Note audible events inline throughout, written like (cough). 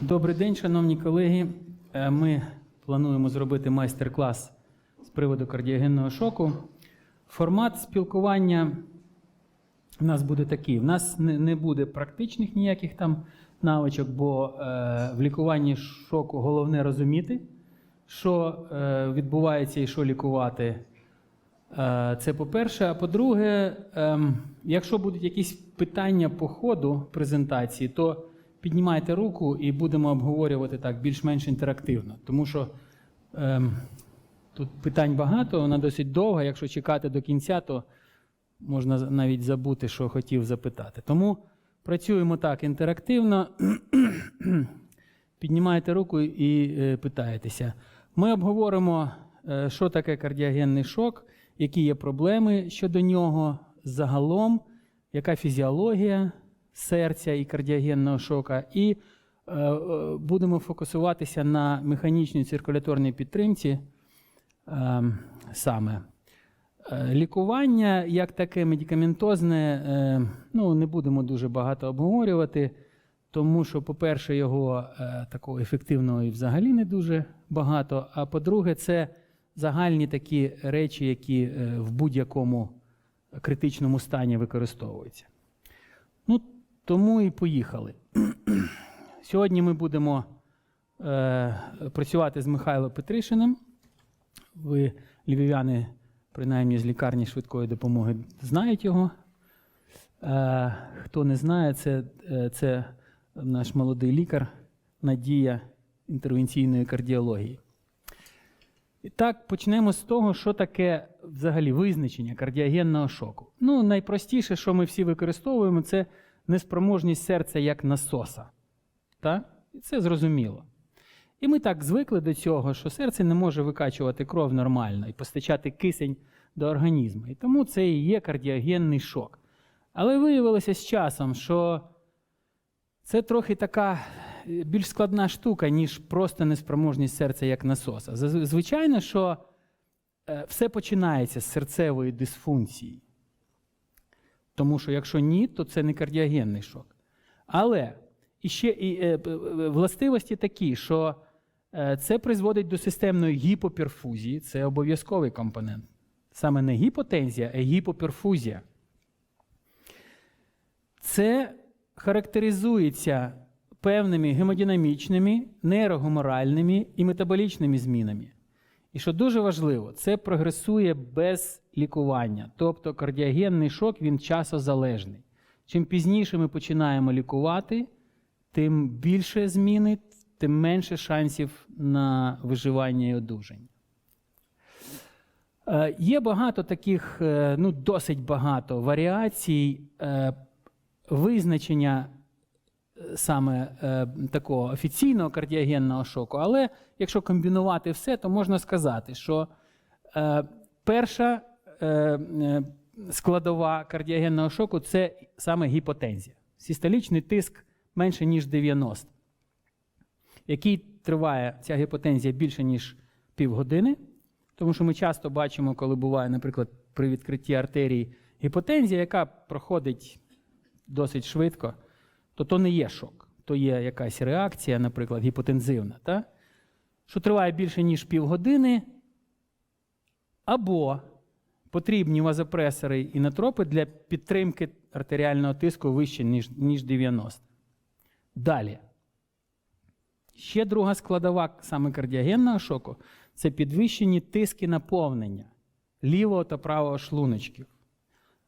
Добрий день, шановні колеги. Е, Ми плануємо зробити майстер-клас з приводу кардіогенного шоку. Формат спілкування у нас буде такий: у нас не, буде практичних ніяких там навичок, бо е, в лікуванні шоку головне розуміти, що е, відбувається і що лікувати. Це по-перше. А по-друге, ем, якщо будуть якісь питання по ходу презентації, то піднімайте руку і будемо обговорювати так більш-менш інтерактивно. Тому що ем, тут питань багато, вона досить довга. Якщо чекати до кінця, то можна навіть забути, що хотів запитати. Тому працюємо так інтерактивно. Піднімаєте руку і е, питаєтеся. Ми обговоримо, е, що таке кардіогенний шок, які є проблеми щодо нього загалом, яка фізіологія серця і кардіогенного шока, і е, е, будемо фокусуватися на механічній циркуляторній підтримці е, саме. Е, Лікування як таке медикаментозне, ну не будемо дуже багато обговорювати, тому що, по-перше, його такого ефективного і взагалі не дуже багато. А по-друге, це загальні такі речі, які в будь-якому критичному стані використовуються. Ну, тому і поїхали. (clears throat) Сьогодні ми будемо е, працювати з Михайлом Петришиним. Ви, львів'яни, принаймні з лікарні швидкої допомоги, знають його. Е, хто не знає, це, е, це наш молодий лікар, надія інтервенційної кардіології. І так, почнемо з того, що таке взагалі визначення кардіогенного шоку. Ну, найпростіше, що ми всі використовуємо, це неспроможність серця як насоса. Та? І це зрозуміло. І ми так звикли до цього, що серце не може викачувати кров нормально і постачати кисень до організму. І тому це і є кардіогенний шок. Але виявилося з часом, що це трохи така е, більш складна штука, ніж просто неспроможність серця як насоса. Звичайно, що е, все починається з серцевої дисфункції. Тому що якщо ні, то це не кардіогенний шок. Але іще і, е, е, властивості такі, що е, це призводить до системної гіпоперфузії, це обов'язковий компонент. Саме не гіпотензія, а гіпоперфузія. Це характеризується певними гемодинамічними, нейрогуморальними і метаболічними змінами. І що дуже важливо, це прогресує без лікування. Тобто кардіогенний шок він часозалежний. Чим пізніше ми починаємо лікувати, тим більше зміни, тим менше шансів на виживання і одужання. Е, Є багато таких, е, ну досить багато варіацій е, визначення саме такого офіційного кардіогенного шоку. Але якщо комбінувати все, то можна сказати, що перша складова кардіогенного шоку це саме гіпотензія. Систолічний тиск менше, ніж 90, який триває ця гіпотензія більше, ніж півгодини. Тому що ми часто бачимо, коли буває, наприклад, при відкритті артерії гіпотензія, яка проходить досить швидко, то то не є шок, то є якась реакція, наприклад, гіпотензивна, та? що триває більше, ніж півгодини, або потрібні вазопресори і натропи для підтримки артеріального тиску вище, ніж, ніж 90. Далі. Ще друга складова саме кардіогенного шоку це підвищені тиски наповнення лівого та правого шлуночків.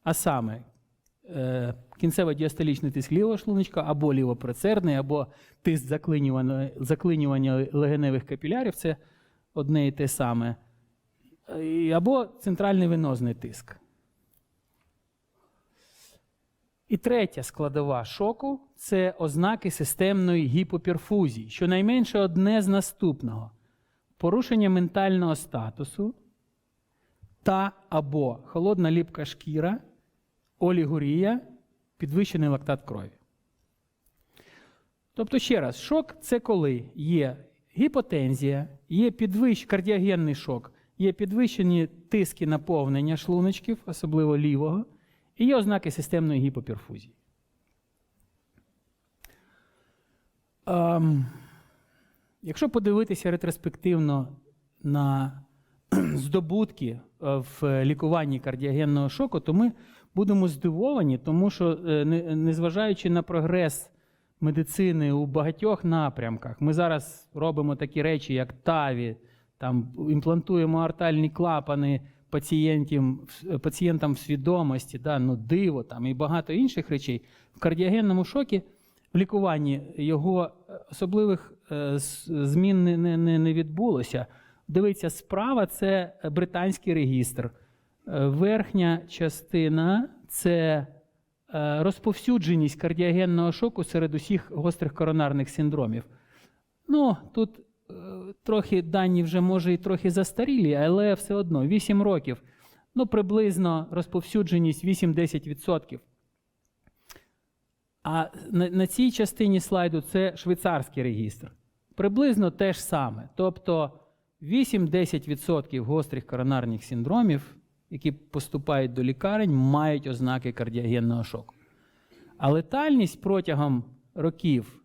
А саме е, кінцево-діастолічний тиск лівого шлуночка, або лівопроцерний, або тиск заклинювання легеневих капілярів це одне і те саме. Е, Або центральний венозний тиск. І третя складова шоку це ознаки системної гіпоперфузії, щонайменше одне з наступного: порушення ментального статусу та або холодна ліпка шкіра, олігурія, підвищений лактат крові. Тобто, ще раз, шок це коли є гіпотензія, є підвищ... кардіогенний шок, є підвищені тиски наповнення шлуночків, особливо лівого, і є ознаки системної гіпоперфузії. Ем, Якщо подивитися ретроспективно на (clears throat) здобутки е, в лікуванні кардіогенного шоку, то ми будемо здивовані, тому що, е, незважаючи на прогрес медицини у багатьох напрямках, ми зараз робимо такі речі, як ТАВІ, там імплантуємо артальні клапани пацієнтів, пацієнтам в свідомості, да, ну, диво там, і багато інших речей. В кардіогенному шокі в лікуванні його е, особливих е, змін не, не, не, відбулося. Дивіться, справа це британський регістр. Е, Верхня частина це розповсюдженість кардіогенного шоку серед усіх гострих коронарних синдромів. Ну, тут трохи дані вже може і трохи застарілі, але все одно 8 років. Ну, приблизно розповсюдженість 8-10%. А на, на цій частині слайду це швейцарський регістр. Приблизно те ж саме. Тобто 8-10% гострих коронарних синдромів, які поступають до лікарень, мають ознаки кардіогенного шоку. А летальність протягом років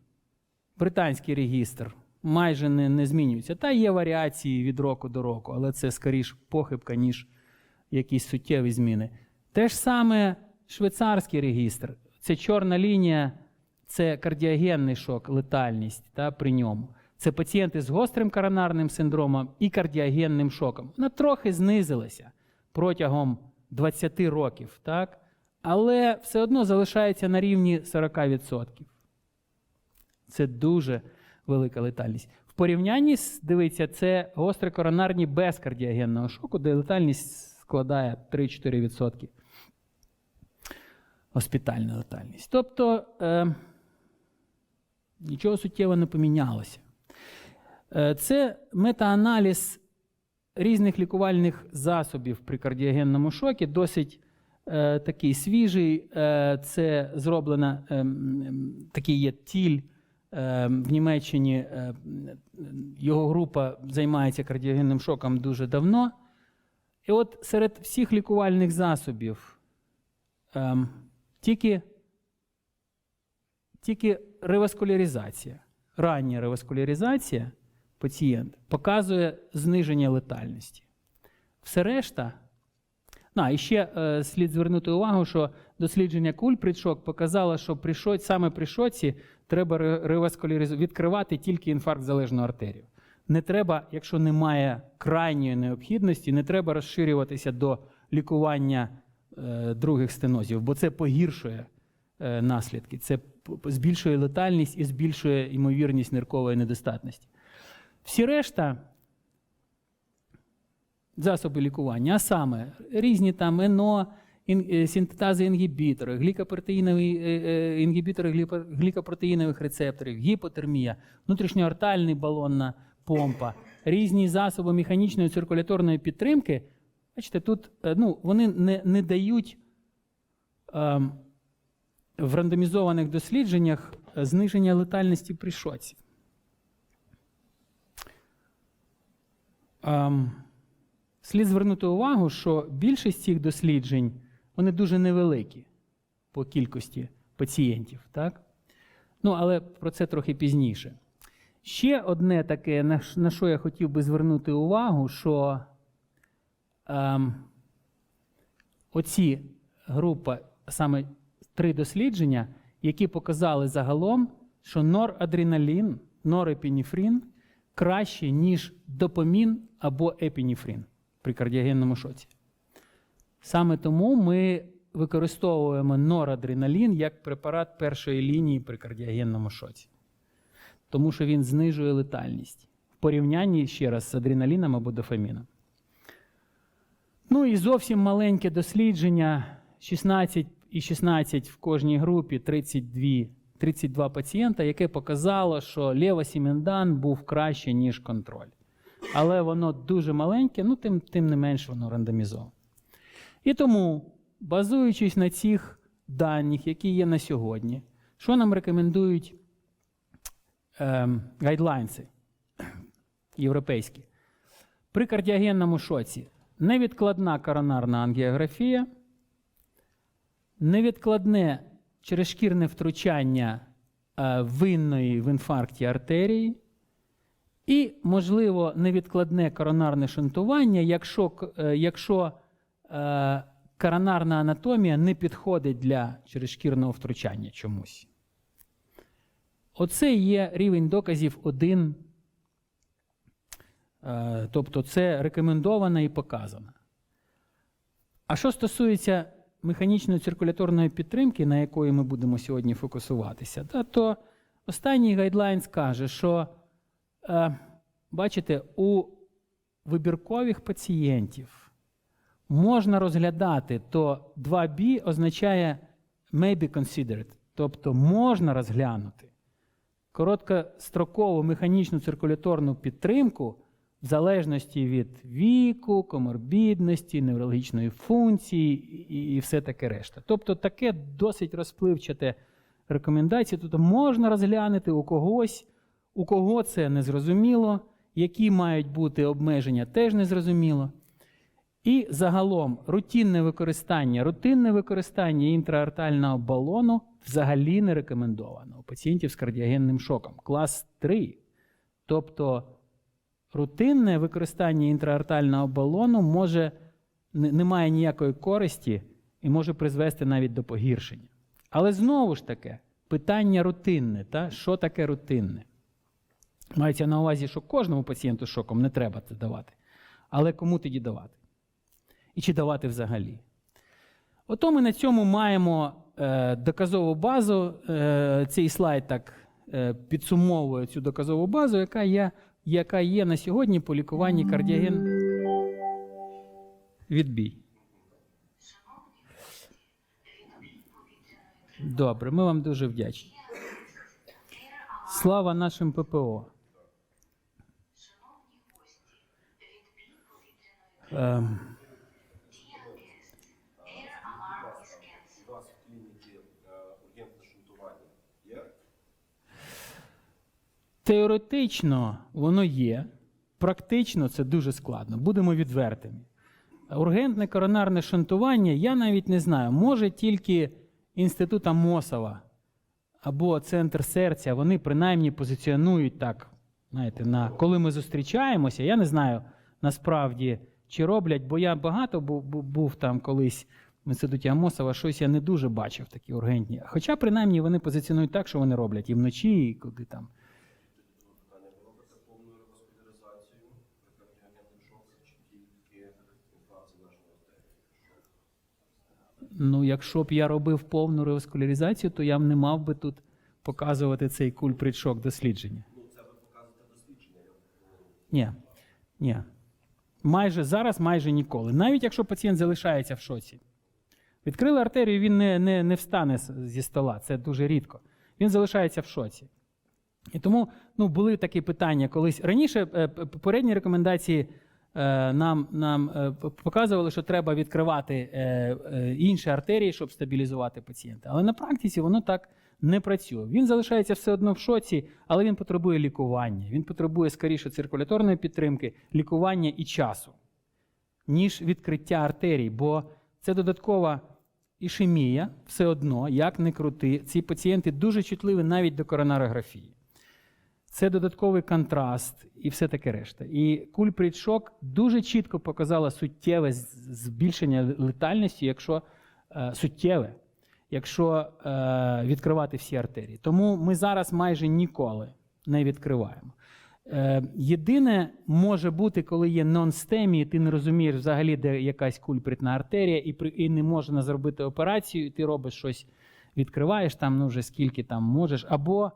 британський регістр майже не, не змінюється. Та є варіації від року до року, але це скоріш похибка, ніж якісь суттєві зміни. Те ж саме швейцарський регістр. Це чорна лінія, це кардіогенний шок, летальність та, при ньому. Це пацієнти з гострим коронарним синдромом і кардіогенним шоком. Вона трохи знизилася протягом 20 років, так? але все одно залишається на рівні 40%. Це дуже велика летальність. В порівнянні з, дивіться, це гостре коронарні без кардіогенного шоку, де летальність складає 3-4%. Госпітальна летальність. Тобто е, нічого суттєво не помінялося. Е, це метааналіз різних лікувальних засобів при кардіогенному шокі, досить е, такий свіжий. Е, це зроблено, е, такий є тіль в Німеччині. Е, його група займається кардіогенним шоком дуже давно. І от серед всіх лікувальних засобів ем, тільки, тільки реваскуляризація, рання реваскуляризація пацієнта показує зниження летальності. Все решта. А, і ще е, слід звернути увагу, що дослідження куль при шок показало, що при шо- саме при шоці треба ре- відкривати тільки інфаркт залежну артерію. Не треба, якщо немає крайньої необхідності, не треба розширюватися до лікування е, других стенозів, бо це погіршує е, наслідки. Це збільшує летальність і збільшує ймовірність ниркової недостатності. Всі решта засоби лікування, а саме різні там ЕНО, синтетази інгібітори, глікопротеїнові е, е, інгібітори гліпо- глікопротеїнових рецепторів, гіпотермія, внутрішньоартальний балонна помпа, різні засоби механічної циркуляторної підтримки. Бачите, тут е, ну, вони не, не дають ем, в рандомізованих дослідженнях е, зниження летальності при шоці. Ем, слід звернути увагу, що більшість цих досліджень вони дуже невеликі по кількості пацієнтів. Так? Ну, але про це трохи пізніше. Ще одне таке, на що я хотів би звернути увагу, що ем, оці група, саме три дослідження, які показали загалом, що норадреналін, норепінефрин краще, ніж допамін або епінефрин при кардіогенному шоці. Саме тому ми використовуємо норадреналін як препарат першої лінії при кардіогенному шоці. Тому що він знижує летальність в порівнянні ще раз з адреналіном або дофаміном. Ну і зовсім маленьке дослідження: 16 і 16 в кожній групі, 32, 32 пацієнта, яке показало, що левосімендан був краще, ніж контроль. Але воно дуже маленьке, ну тим, тим не менш воно рандомізоване. І тому, базуючись на цих даних, які є на сьогодні, що нам рекомендують ем, гайдлайнси європейські? При кардіогенному шоці невідкладна коронарна ангіографія, невідкладне черезшкірне втручання е, винної в інфаркті артерії І, можливо, невідкладне коронарне шунтування, якщо, е, якщо коронарна анатомія не підходить для черезшкірного втручання чомусь. Оце є рівень доказів 1. Е, тобто це рекомендовано і показано. А що стосується механічної циркуляторної підтримки, на якої ми будемо сьогодні фокусуватися, то останній гайдлайн каже, що е, бачите, у вибіркових пацієнтів можна розглядати, то 2B означає may be considered, тобто можна розглянути короткострокову механічну циркуляторну підтримку в залежності від віку, коморбідності, неврологічної функції і, все таке решта. Тобто таке досить розпливчате рекомендації. Тобто можна розглянути у когось, у кого це незрозуміло, які мають бути обмеження, теж незрозуміло. І загалом рутинне використання, рутинне використання інтраартального балону взагалі не рекомендовано у пацієнтів з кардіогенним шоком. Клас 3. Тобто рутинне використання інтраартального балону може, не, має ніякої користі і може призвести навіть до погіршення. Але знову ж таки, питання рутинне. Та? Що таке рутинне? Мається на увазі, що кожному пацієнту з шоком не треба це давати. Але кому тоді давати? І чи давати взагалі? Ото ми на цьому маємо е, доказову базу. Е, цей слайд так е, підсумовує цю доказову базу, яка є, яка є на сьогодні по лікуванні кардіоген. Відбій. Добре, ми вам дуже вдячні. Слава нашим ППО. Ем, У вас в клініці е, ургентне шунтування є? Теоретично воно є, практично це дуже складно. Будемо відвертими. Ургентне коронарне шунтування, я навіть не знаю, може тільки інститут Амосова або центр серця, вони принаймні позиціонують так. Знаєте, на коли ми зустрічаємося, я не знаю насправді, чи роблять, бо я багато був, був, був там колись в інституті Амосова, щось я не дуже бачив такі ургентні. Хоча, принаймні, вони позиціонують так, що вони роблять і вночі, і куди там. Ну, якщо б я робив повну реваскуляризацію, то я б не мав би тут показувати цей кульпритшок дослідження. Ну, це ви показуєте дослідження. Ні. Ні. Майже зараз, майже ніколи. Навіть якщо пацієнт залишається в шоці. Відкрили артерію, він не, не, не встане зі стола. Це дуже рідко. Він залишається в шоці. І тому ну, були такі питання колись. Раніше е, попередні рекомендації е, нам, нам е, показували, що треба відкривати інші артерії, щоб стабілізувати пацієнта. Але на практиці воно так не працює. Він залишається все одно в шоці, але він потребує лікування. Він потребує скоріше циркуляторної підтримки, лікування і часу, ніж відкриття артерій, бо це додаткова ішемія, все одно, як не крути. Ці пацієнти дуже чутливі навіть до коронарографії. Це додатковий контраст і все таке решта. І кульпритшок дуже чітко показала суттєве збільшення летальності, якщо е, суттєве, якщо е, відкривати всі артерії. Тому ми зараз майже ніколи не відкриваємо. Е, єдине може бути, коли є нон-стемі, ти не розумієш взагалі, де якась кульпритна артерія, і, при, і не можна зробити операцію, і ти робиш щось, відкриваєш там, ну вже скільки там можеш, або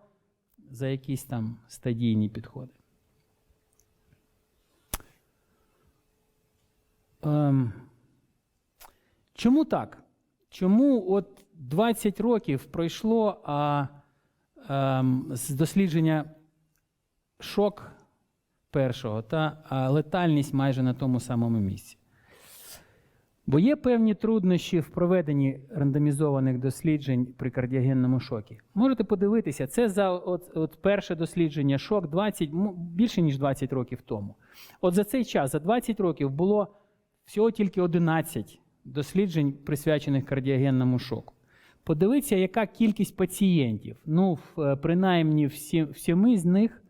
за якісь там стадійні підходи. Ем, чому так? Чому от 20 років пройшло, а ем, з дослідження шок першого та летальність майже на тому самому місці? Бо є певні труднощі в проведенні рандомізованих досліджень при кардіогенному шокі. Можете подивитися, це за от, от перше дослідження шок 20, більше ніж 20 років тому. От за цей час, за 20 років, було всього тільки 11 досліджень, присвячених кардіогенному шоку. Подивіться, яка кількість пацієнтів. Ну, е, принаймні в сі- в сіми з них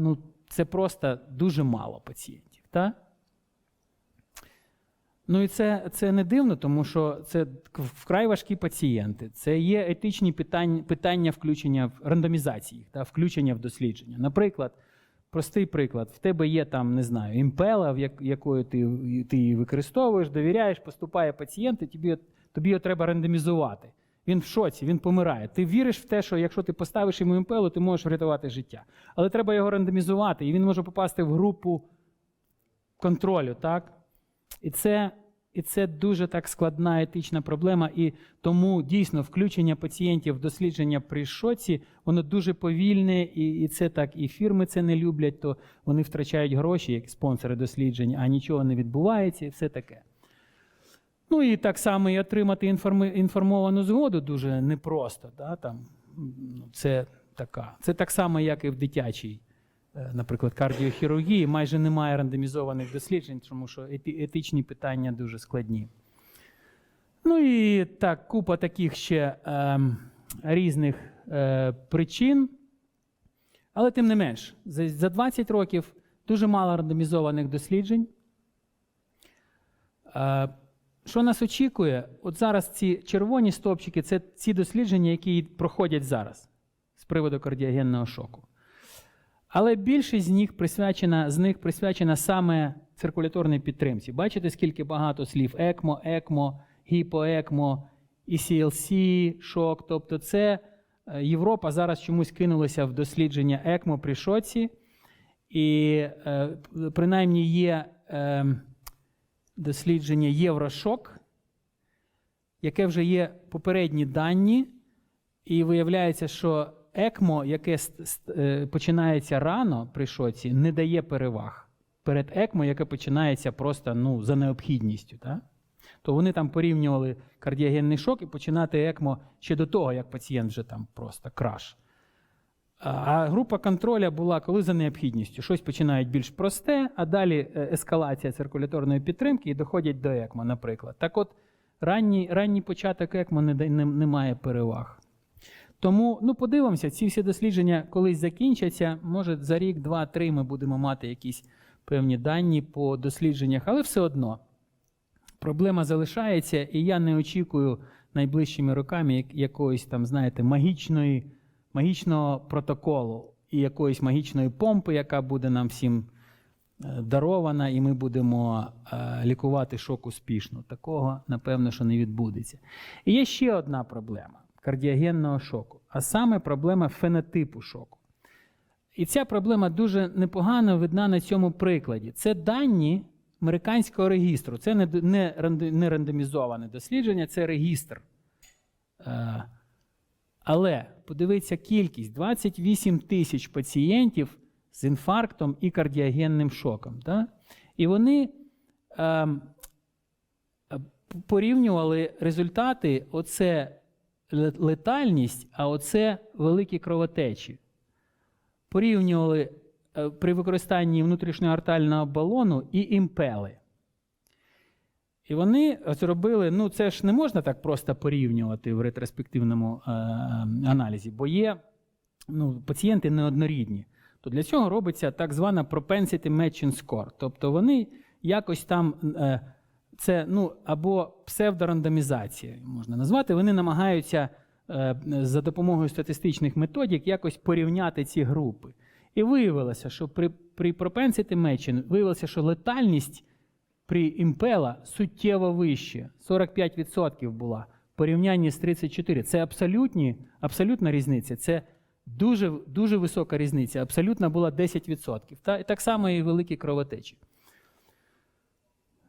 ну, це просто дуже мало пацієнтів. Та? Ну і це, це не дивно, тому що це вкрай важкі пацієнти. Це є етичні питання, питання включення в рандомізації, та, включення в дослідження. Наприклад, простий приклад: в тебе є там, не знаю, імпела, в як, якою ти, ти її використовуєш, довіряєш, поступає пацієнт, і тобі, тобі його треба рандомізувати. Він в шоці, він помирає. Ти віриш в те, що якщо ти поставиш йому імпелу, ти можеш врятувати життя. Але треба його рандомізувати, і він може попасти в групу контролю, так? І це, і це дуже так складна етична проблема. І тому дійсно включення пацієнтів в дослідження при шоці, воно дуже повільне, і, і це так, і фірми це не люблять, то вони втрачають гроші, як спонсори досліджень, а нічого не відбувається, і все таке. Ну і так само і отримати інформовану згоду дуже непросто. Да? Там, ну, це, така. це так само, як і в дитячій, е, наприклад, кардіохірургії. Майже немає рандомізованих досліджень, тому що етичні питання дуже складні. Ну і так, купа таких ще ем, різних е, причин. Але тим не менш, за, за 20 років дуже мало рандомізованих досліджень. Е, що нас очікує? От зараз ці червоні стопчики це ці дослідження, які проходять зараз з приводу кардіогенного шоку. Але більшість з них присвячена, з них присвячена саме циркуляторній підтримці. Бачите, скільки багато слів: ЕКМО, ЕКМО, гіпоекмо, ECLC, шок. Тобто, це е, Європа зараз чомусь кинулася в дослідження ЕКМО при шоці. І е, принаймні є. Дослідження Єврошок, яке вже є попередні дані, і виявляється, що ЕКМО, яке е, починається рано при шоці, не дає переваг перед ЕКМО, яке починається просто ну, за необхідністю. Так? То вони там порівнювали кардіогенний шок і починати ЕКМО ще до того, як пацієнт вже там просто краш. А група контроля була коли за необхідністю. Щось починають більш просте, а далі е, ескалація циркуляторної підтримки і доходять до ЕКМО, наприклад. Так от, ранній, ранній початок ЕКМО не, не, не має переваг. Тому ну, подивимося, ці всі дослідження колись закінчаться. Може, за рік, два, три ми будемо мати якісь певні дані по дослідженнях, але все одно проблема залишається, і я не очікую найближчими роками якоїсь там, знаєте, магічної, магічного протоколу і якоїсь магічної помпи, яка буде нам всім е, дарована, і ми будемо е, лікувати шок успішно. Такого, напевно, що не відбудеться. І є ще одна проблема кардіогенного шоку, а саме проблема фенотипу шоку. І ця проблема дуже непогано видна на цьому прикладі. Це дані американського регістру. Це не, не, не рандомізоване дослідження, це регістр. Але подивіться кількість: 28 тисяч пацієнтів з інфарктом і кардіогенним шоком. Да? І вони е, порівнювали результати: оце летальність, а оце великі кровотечі. Порівнювали е, при використанні внутрішнього артального балону і імпели. І вони зробили, ну це ж не можна так просто порівнювати в ретроспективному е, аналізі, бо є ну, пацієнти неоднорідні. То для цього робиться так звана propensity matching score. Тобто вони якось там, е, це ну, або псевдорандомізація можна назвати, вони намагаються е, за допомогою статистичних методик якось порівняти ці групи. І виявилося, що при, при propensity matching виявилося, що летальність при імпела суттєво вище. 45% була в порівнянні з 34%. Це абсолютні, абсолютна різниця. Це дуже, дуже висока різниця. Абсолютна була 10%. Та, і так само і великі кровотечі.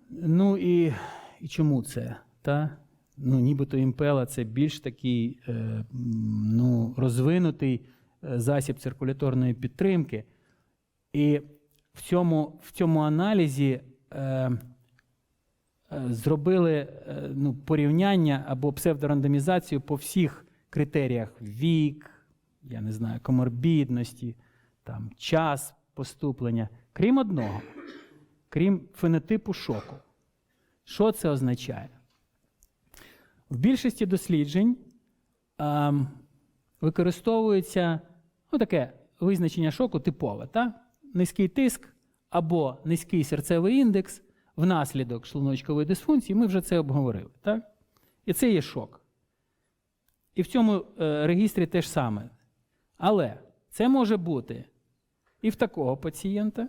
Ну і, і чому це? Та? Ну, нібито імпела це більш такий е, ну, розвинутий е, засіб циркуляторної підтримки. І в цьому, в цьому аналізі е, зробили е, ну, порівняння або псевдорандомізацію по всіх критеріях: вік, я не знаю, коморбідності, там, час поступлення, крім одного, крім фенотипу шоку. Що це означає? В більшості досліджень ем, використовується ну, таке визначення шоку типове. Та? низький тиск або низький серцевий індекс внаслідок шлуночкової дисфункції, ми вже це обговорили. Так? І це є шок. І в цьому е, регістрі те ж саме. Але це може бути і в такого пацієнта.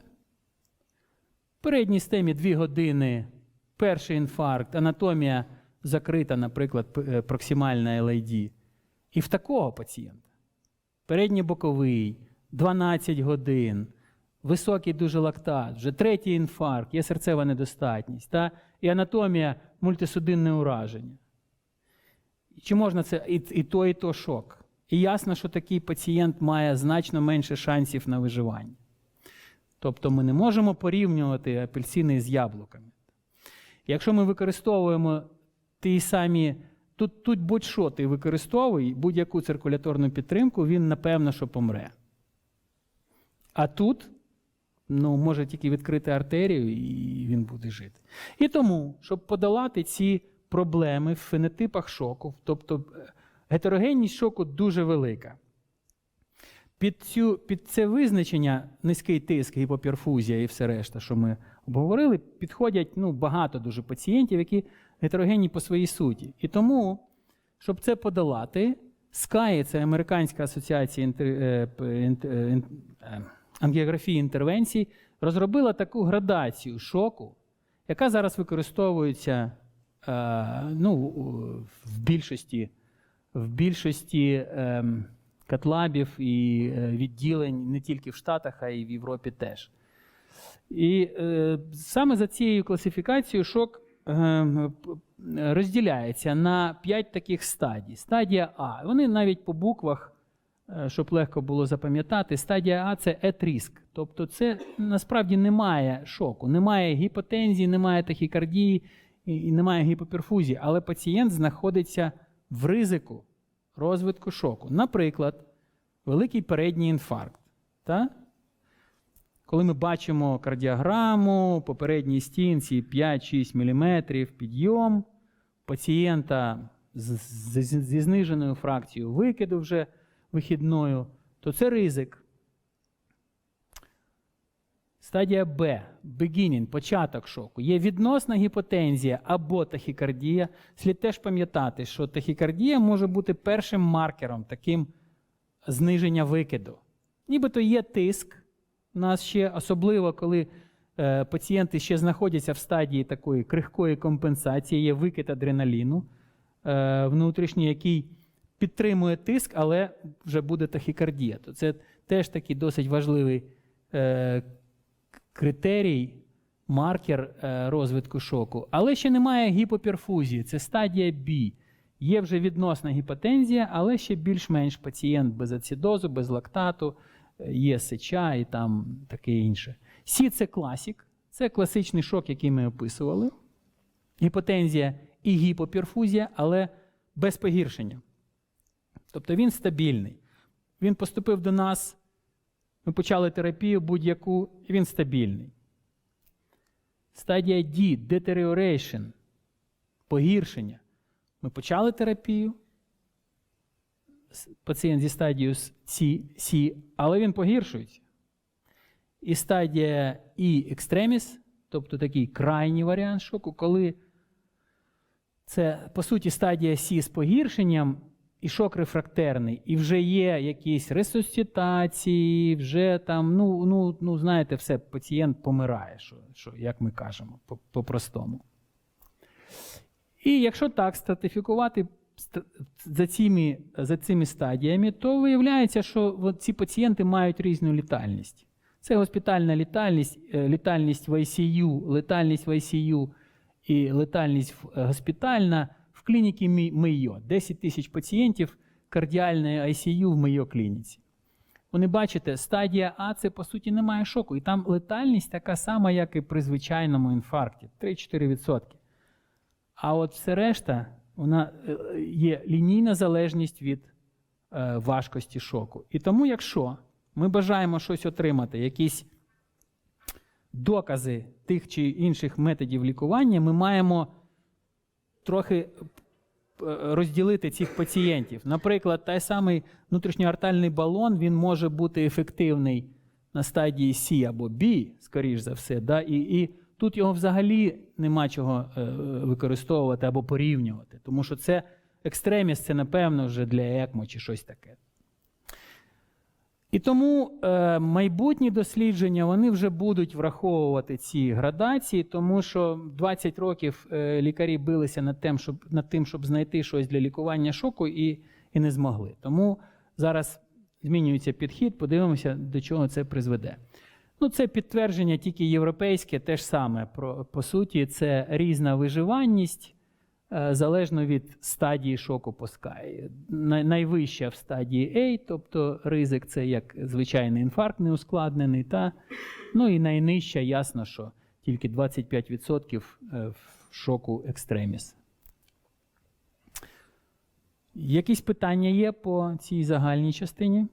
В передній стемі 2 години, перший інфаркт, анатомія закрита, наприклад, е, проксимальна LAD. І в такого пацієнта. Передній боковий, 12 годин, високий дуже лактат, вже третій інфаркт, є серцева недостатність, та? і анатомія мультисудинне ураження. Чи можна це і, і то, і то шок? І ясно, що такий пацієнт має значно менше шансів на виживання. Тобто ми не можемо порівнювати апельсини з яблуками. Якщо ми використовуємо ті самі, тут, тут будь-що ти використовуй, будь-яку циркуляторну підтримку, він напевно, що помре. А тут ну, може тільки відкрити артерію, і він буде жити. І тому, щоб подолати ці проблеми в фенотипах шоку, тобто е, гетерогенність шоку дуже велика. Під, цю, під це визначення низький тиск, гіпоперфузія і все решта, що ми обговорили, підходять ну, багато дуже пацієнтів, які гетерогенні по своїй суті. І тому, щоб це подолати, SCAI – це Американська асоціація інтер, ангіографії інтервенцій, розробила таку градацію шоку, яка зараз використовується е, ну, в більшості, в більшості ем, катлабів і е, відділень не тільки в Штатах, а й в Європі теж. І е, саме за цією класифікацією шок розділяється на 5 таких стадій. Стадія А. Вони навіть по буквах, щоб легко було запам'ятати, стадія А це етріск. Тобто це насправді немає шоку, немає гіпотензії, немає тахікардії і немає гіпоперфузії, але пацієнт знаходиться в ризику розвитку шоку. Наприклад, великий передній інфаркт. Та? Коли ми бачимо кардіограму, попередній стінці 5-6 мм підйом пацієнта зі зниженою фракцією викиду вже вихідною, то це ризик. Стадія Б, beginning, початок шоку. Є відносна гіпотензія або тахікардія. Слід теж пам'ятати, що тахікардія може бути першим маркером таким зниження викиду. Нібито є тиск у нас ще, особливо коли е, пацієнти ще знаходяться в стадії такої крихкої компенсації, є викид адреналіну е, внутрішній, який підтримує тиск, але вже буде тахікардія. То це теж такий досить важливий е, критерій, маркер е, розвитку шоку. Але ще немає гіпоперфузії, це стадія Б. Є вже відносна гіпотензія, але ще більш-менш пацієнт без ацидозу, без лактату, е, є сеча і там таке інше. Сі це класік, це класичний шок, який ми описували. Гіпотензія і гіпоперфузія, але без погіршення. Тобто він стабільний. Він поступив до нас, ми почали терапію будь-яку, і він стабільний. Стадія D – deterioration, погіршення. Ми почали терапію. Пацієнт зі стадією C, C, але він погіршується. І стадія E extremis, тобто такий крайній варіант шоку, коли це, по суті, стадія С з погіршенням і шок рефрактерний, і вже є якісь ресусцитації, вже там, ну, ну, ну знаєте, все, пацієнт помирає, що, що, як ми кажемо, по- по-простому. І якщо так стратифікувати за цими, за цими стадіями, то виявляється, що ці пацієнти мають різну літальність. Це госпітальна літальність, е, літальність в ICU, летальність в ICU і летальність е, госпітальна в Мі- Мейо. 10 тисяч пацієнтів кардіальної ICU в Мейо клініці. Вони бачите, стадія А це по суті немає шоку. І там летальність така сама, як і при звичайному інфаркті 3-4%. А от все решта, вона е, є лінійна залежність від е, важкості шоку. І тому, якщо ми бажаємо щось отримати, якісь докази тих чи інших методів лікування, ми маємо трохи е, розділити цих пацієнтів. Наприклад, той самий внутрішньоартальний балон він може бути ефективний на стадії С або Б, скоріш за все, да, і, і тут його взагалі нема чого е, використовувати або порівнювати, тому що це екстреміс, це напевно вже для ЕКМО чи щось таке. І тому е, майбутні дослідження вони вже будуть враховувати ці градації, тому що 20 років е, лікарі билися над тим, щоб, над тим, щоб знайти щось для лікування шоку, і, і не змогли. Тому зараз змінюється підхід, подивимося, до чого це призведе. Ну, це підтвердження тільки європейське, те ж саме. Про, по суті, це різна виживанність залежно від стадії шоку по Скай. Найвища в стадії A, тобто ризик це як звичайний інфаркт неускладнений, та, ну і найнижча, ясно, що тільки 25% е, в шоку екстреміс. Якісь питання є по цій загальній частині?